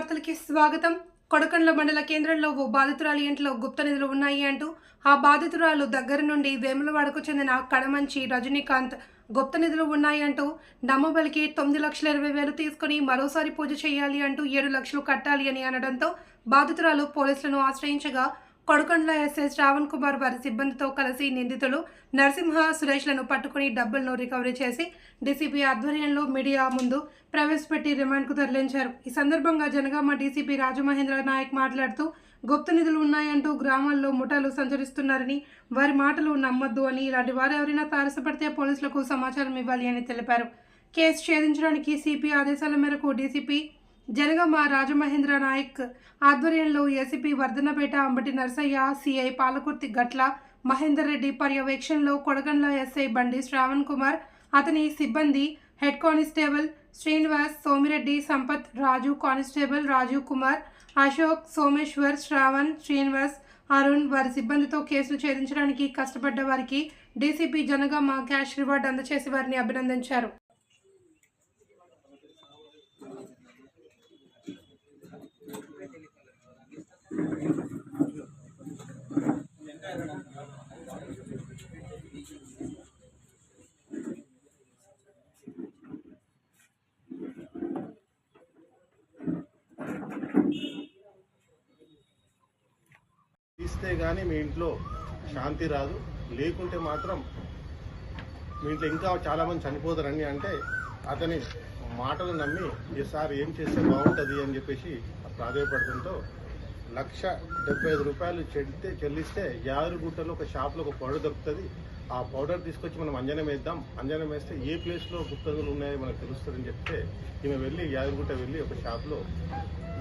వార్తలకి స్వాగతం. కొడకండ్ల మండల కేంద్రంలో ఓ బాధితురాలి ఇంట్లో గుప్త నిధులు ఉన్నాయి అంటూ ఆ బాధితురాలు దగ్గర నుండి వేములవాడకు చెందిన కడమంచి రజనీకాంత్ గుప్త నిధులు ఉన్నాయి అంటూ నమ్మబలికి తొమ్మిది లక్షల ఇరవై వేలు తీసుకుని మరోసారి పూజ చేయాలి అంటూ ఏడు లక్షలు కట్టాలి అని అనడంతో బాధితురాలు పోలీసులను ఆశ్రయించగా కొడకండ్ల ఎస్ఐ శ్రావణ్ కుమార్ వారి సిబ్బందితో కలిసి నిందితులు నరసింహ సురేష్లను పట్టుకుని డబ్బులను రికవరీ చేసి డీసీపీ ఆధ్వర్యంలో మీడియా ముందు ప్రవేశపెట్టి రిమాండ్కు తరలించారు. ఈ సందర్భంగా జనగామ డీసీపీ రాజమహేంద్ర నాయక్ మాట్లాడుతూ గుప్త నిధులు ఉన్నాయంటూ గ్రామాల్లో ముఠాలు సంచరిస్తున్నారని వారి మాటలు నమ్మొద్దు అని ఇలాంటి వారు ఎవరైనా తారసపడితే పోలీసులకు సమాచారం ఇవ్వాలి అని తెలిపారు. కేసు ఛేదించడానికి సిపి ఆదేశాల మేరకు డీసీపీ జనగామ రాజమహేంద్ర నాయక్ ఆధ్వర్యంలో ఏసీపీ వర్ధనపేట అంబటి నరసయ్య సిఐ పాలకుర్తి గట్ల మహేందర్ రెడ్డి పర్యవేక్షణలో కొడగండ్ల ఎస్ఐ బండి శ్రావణ్ కుమార్ అతని సిబ్బంది head constable Srinivas Somireddy Sampath Raju constable Rajeev Kumar Ashok Someshwar Shravan Srinivas Arun వారి సిబ్బందితో కేసులు ఛేదించడానికి కష్టపడ్డ వారికి డీసీపీ జనగామ క్యాష్ రివార్డు అందచేసి వారిని అభినందించారు. తీస్తే కానీ మీ ఇంట్లో శాంతి రాదు. లేకుంటే మాత్రం మీ ఇంట్లో ఇంకా చాలామంది చనిపోతారని అంటే అతని మాటలు నమ్మి ఈసారి ఏం చేస్తే బాగుంటుంది? అని చెప్పేసి ప్రాధాయపడటంతో లక్ష డెబ్బై ఐదు రూపాయలు చెల్లితే చెల్లిస్తే యాదగిరిగుట్టలో ఒక షాప్లో ఒక పౌడర్ దొరుకుతుంది. ఆ పౌడర్ తీసుకొచ్చి మనం అంజనం వేద్దాం. అంజనం వేస్తే ఏ ప్లేస్లో గుప్తదులు ఉన్నాయో మనకు తెలుస్తుందని చెప్తే ఈమె వెళ్ళి యాదగిరిగుట్ట వెళ్ళి ఒక షాప్లో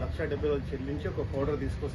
లక్ష డెబ్బై చెల్లించి ఒక పౌడర్ తీసుకొస్తే